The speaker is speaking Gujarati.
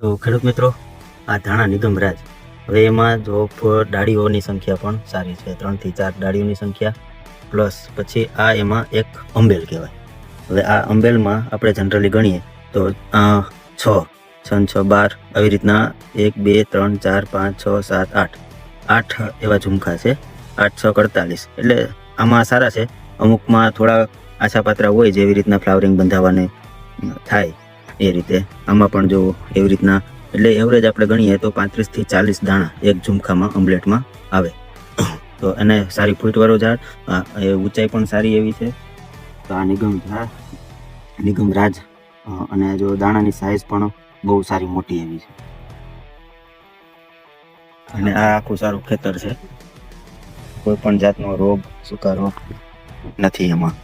તો ખેડૂત મિત્રો, આ ધાણા નિગમ રાજ. હવે એમાં જો ડાળીઓની સંખ્યા પણ સારી છે ત્રણથી ચાર ડાળીઓની સંખ્યા, પ્લસ પછી આ એમાં એક અંબેલ કહેવાય. હવે આ અંબેલમાં આપણે જનરલી ગણીએ તો છ છ છ, બાર, આવી રીતના એક, બે, ત્રણ, ચાર, પાંચ, છ, સાત, આઠ. આઠ એવા ઝુમખા છે, આઠ, છ, અડતાલીસ. એટલે આમાં સારા છે. અમુકમાં થોડા આછા પાત્રા હોય જેવી રીતના ફ્લાવરિંગ બંધાવવાને થાય. એ રીતે. આમાં પણ જો એવી રીતના, એટલે એવરેજ આપણે ગણીએ તો પાંત્રીસથી ચાલીસ દાણા એક ઝુમખામાં ઓમ્લેટમાં આવે. તો એને સારી ફૂટવાળો ઝાડ એ ઊંચાઈ પણ સારી એવી છે. તો આ નિગમ નિગમ રાજ અને જો દાણાની સાઇઝ પણ બહુ સારી મોટી એવી છે. અને આ આખું સારું ખેતર છે. કોઈ પણ જાતનો રોગ, સુકારો નથી એમાં.